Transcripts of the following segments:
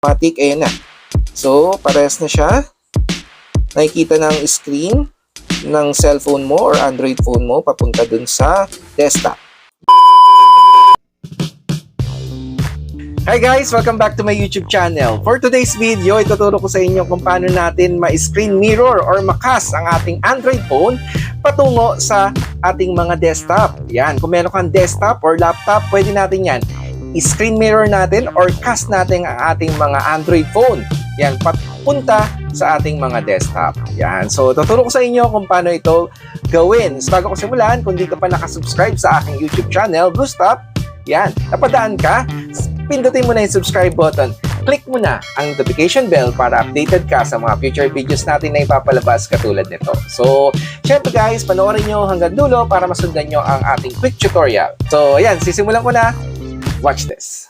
automatic, ayan na. So, parehas na siya. Nakikita ng screen ng cellphone mo or Android phone mo papunta dun sa desktop. Hi guys! Welcome back to my YouTube channel. For today's video, ituturo ko sa inyo kung paano natin ma-screen mirror or makas ang ating Android phone patungo sa ating mga desktop. Yan, kung meron kang desktop or laptop, pwede natin yan. I-screen mirror natin or cast natin ang ating mga Android phone. Yan, papunta sa ating mga desktop. Yan, so tuturo ko sa inyo kung paano ito gawin. So bago ko simulan, kung di ka pa nakasubscribe sa aking YouTube channel, Blue Stop, yan, napadaan ka, pindutin mo na yung subscribe button. Click mo na ang notification bell para updated ka sa mga future videos natin na ipapalabas katulad nito. So, syempre guys, panoorin nyo hanggang dulo para masundan nyo ang ating quick tutorial. So, ayan, sisimulan ko na. Watch this.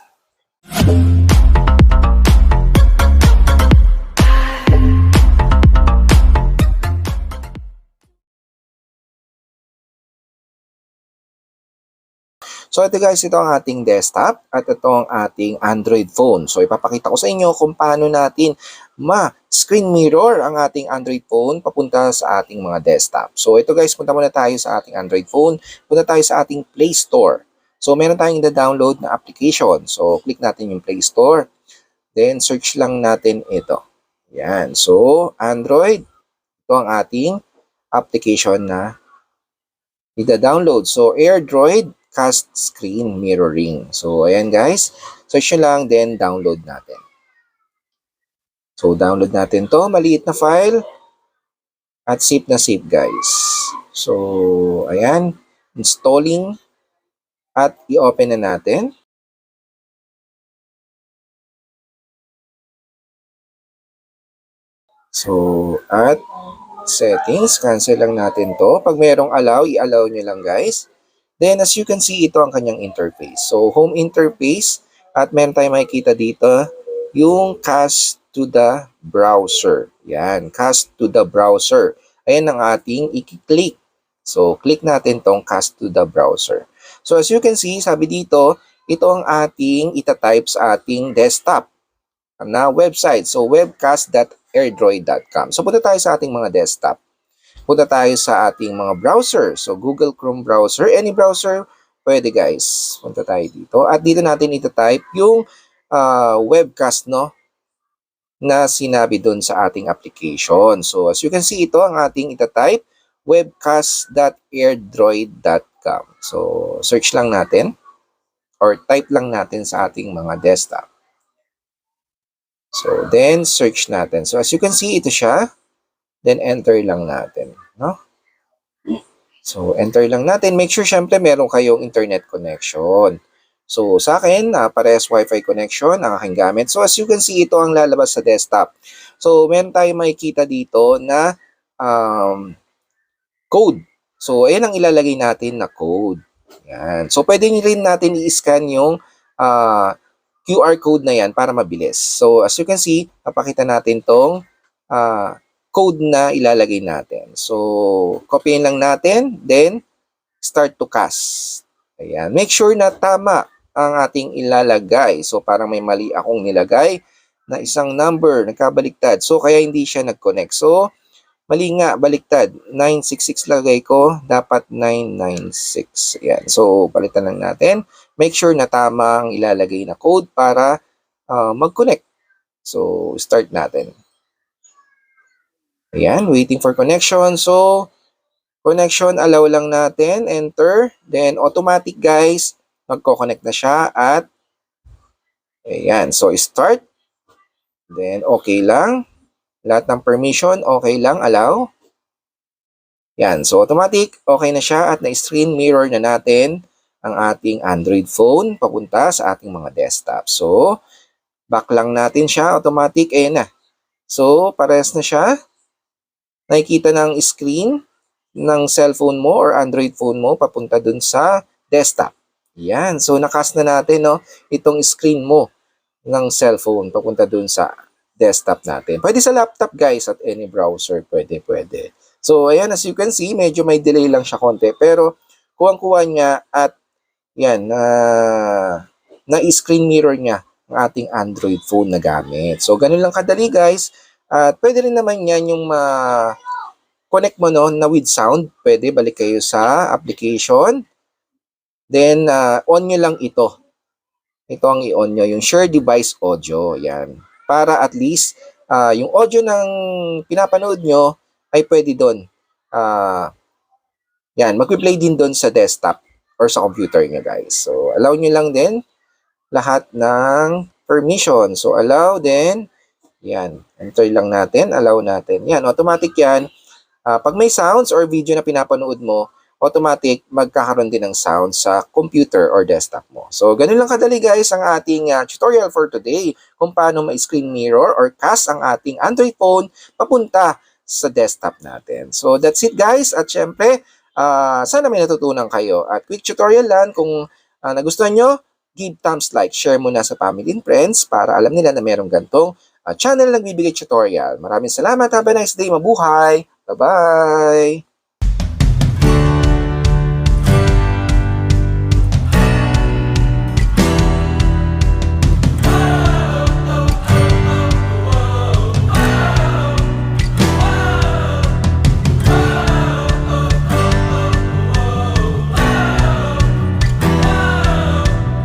So ito guys, ito ang ating desktop at ito ang ating Android phone. So ipapakita ko sa inyo kung paano natin ma-screen mirror ang ating Android phone papunta sa ating mga desktop. So ito guys, punta muna tayo sa ating Android phone. Punta tayo sa ating Play Store. So meron tayong na-download na application. So click natin yung Play Store. Then search lang natin ito. Yan. So Android, ito ang ating application na ida-download. So AirDroid cast screen mirroring. So, ayan guys. Search nyo lang, then download natin. So, download natin to Maliit na file. At safe na safe guys. So, ayan. Installing. At i-open na natin. So, at settings, cancel lang natin to. Pag merong allow, i-allow nyo lang guys. Then, as you can see, ito ang kanyang interface. So, home interface, at meron tayong makikita dito, yung cast to the browser. Yan, cast to the browser. Ayan ang ating i-click. So, click natin tong cast to the browser. So, as you can see, sabi dito, ito ang ating itatype sa ating desktop na website. So, webcast.airdroid.com. So, punta tayo sa ating mga desktop punta tayo sa ating mga browser. So, Google Chrome browser. Any browser, pwede guys. Punta tayo dito. At dito natin ita-type yung uh, webcast, no? Na sinabi doon sa ating application. So, as you can see, ito ang ating ita-type webcast.airdroid.com. So, search lang natin or type lang natin sa ating mga desktop. So, then search natin. So, as you can see, ito siya. Then, enter lang natin. No? So, enter lang natin. Make sure, syempre, meron kayong internet connection. So, sa akin, uh, parehas Wi-Fi connection ang aking gamit. So, as you can see, ito ang lalabas sa desktop. So, meron tayong makikita dito na um, code. So, ayan ang ilalagay natin na code. Yan. So, pwede rin natin i-scan yung uh, QR code na yan para mabilis. So, as you can see, napakita natin tong uh, code na ilalagay natin. So, copyin lang natin, then start to cast. Ayan. Make sure na tama ang ating ilalagay. So, parang may mali akong nilagay na isang number, nagkabaliktad. So, kaya hindi siya nag-connect. So, mali nga, baliktad. 966 lagay ko, dapat 996. Ayan. So, palitan lang natin. Make sure na tama ang ilalagay na code para uh, mag-connect. So, start natin. Ayan, waiting for connection. So, connection, allow lang natin. Enter. Then, automatic guys, magko-connect na siya at ayan. So, start. Then, okay lang. Lahat ng permission, okay lang, allow. Yan. So, automatic, okay na siya at na-screen mirror na natin ang ating Android phone papunta sa ating mga desktop. So, back lang natin siya, automatic, ayan na. So, parehas na siya nakikita ng screen ng cellphone mo or Android phone mo papunta dun sa desktop. Yan. So, nakas na natin no, itong screen mo ng cellphone papunta dun sa desktop natin. Pwede sa laptop guys at any browser. Pwede, pwede. So, ayan, as you can see, medyo may delay lang siya konti. Pero, kuwang-kuha niya at yan, na uh, na-screen mirror niya ang ating Android phone na gamit. So, ganun lang kadali guys. At pwede rin naman yan yung ma connect mo no na with sound. Pwede balik kayo sa application. Then, ah, on nyo lang ito. Ito ang i-on nyo, yung share device audio. Yan. Para at least, ah, yung audio ng pinapanood nyo ay pwede doon. Ah, yan, mag-play din doon sa desktop or sa computer nyo guys. So, allow nyo lang din lahat ng permission. So, allow din. Yan. Enter lang natin. Allow natin. Yan. Automatic yan. Ah, pag may sounds or video na pinapanood mo, automatic magkakaroon din ng sound sa computer or desktop mo. So, ganun lang kadali guys ang ating ah, tutorial for today kung paano ma-screen mirror or cast ang ating Android phone papunta sa desktop natin. So, that's it guys. At syempre, ah, sana may natutunan kayo. At quick tutorial lang kung ah, nagustuhan nyo, give thumbs like, share mo na sa family and friends para alam nila na merong gantong ah, channel na nagbibigay tutorial. Maraming salamat. Have a nice day. Mabuhay. Bye-bye.